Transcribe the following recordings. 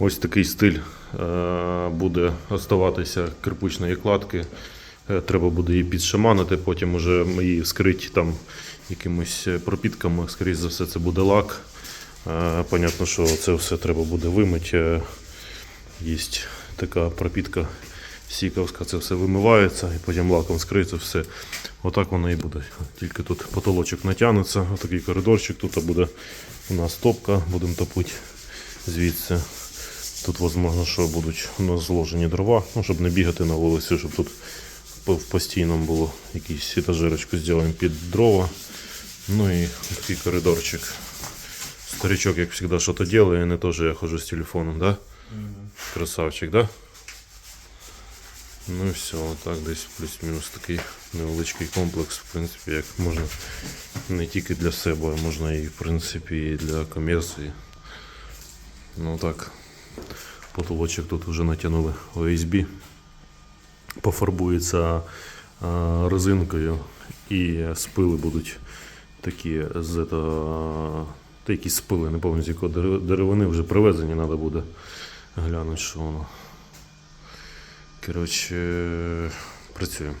Ось такий стиль е, буде оставатися кирпичної кладки. Е, Треба буде її підшаманити, потім уже її вскрити там якимись е, пропітками. Скоріше за все, це буде лак. Понятно, що це все треба буде вимити. Є така пропітка сіковська, це все вимивається і потім лаком скриється все. Отак воно і буде. Тільки тут потолочок натягнеться, отакий коридорчик, тут буде у нас топка, будемо топити звідси. Тут, можливо, що будуть у нас зложені дрова, ну, щоб не бігати на вулиці, щоб тут в постійному було якийсь етажерочку зробимо під дрова. Ну і такий коридорчик. Старичок, як завжди, що то делає, не що я хожу з телефоном, да? Красавчик, да? Ну і все, так десь плюс-мінус такий невеличкий комплекс, в принципі, як можна не тільки для себе, а можна і в принципі і для комерції. Ну так, потолочок тут вже натягнули ОСБ. Пофарбується а, резинкою і спили будуть такі з та якісь спили, не пам'ятаю з дере- деревини вже привезені, треба буде глянути, що воно. Коротше, працюємо.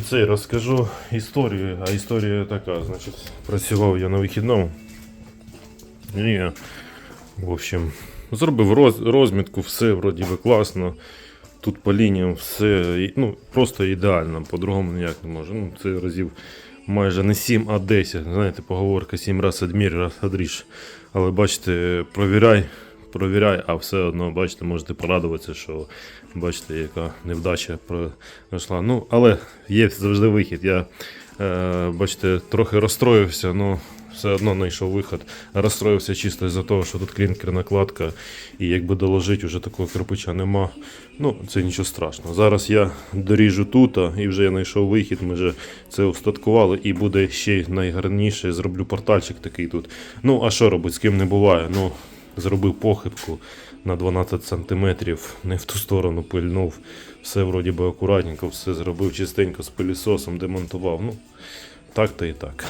Цей розкажу історію, а історія така, значить, працював я на вихідному. І, в общем, зробив роз, розмітку, все вроді би класно. Тут по лініям все ну, просто ідеально, по-другому ніяк не можу. Ну, це разів майже не 7, а 10. Знаєте, поговорка 7 раз одмір, раз одріж. Але бачите, провіряй, провіряй, а все одно, бачите, можете порадуватися, що бачите, яка невдача пройшла. Ну, але є завжди вихід. Я, е, бачите, трохи розстроївся, але все одно знайшов вихід. Розстроївся чисто із-за того, що тут клінкерна кладка, і якби доложити, вже такого кирпича нема. Ну, це нічого страшного. Зараз я доріжу тут, і вже я знайшов вихід, ми вже це устаткували, і буде ще найгарніше. Зроблю портальчик такий тут. Ну, а що робити, з ким не буває? Ну, зробив похибку на 12 сантиметрів, не в ту сторону пильнув. Все вроді би акуратненько, все зробив чистенько з пилісосом, демонтував. Ну, так то і так.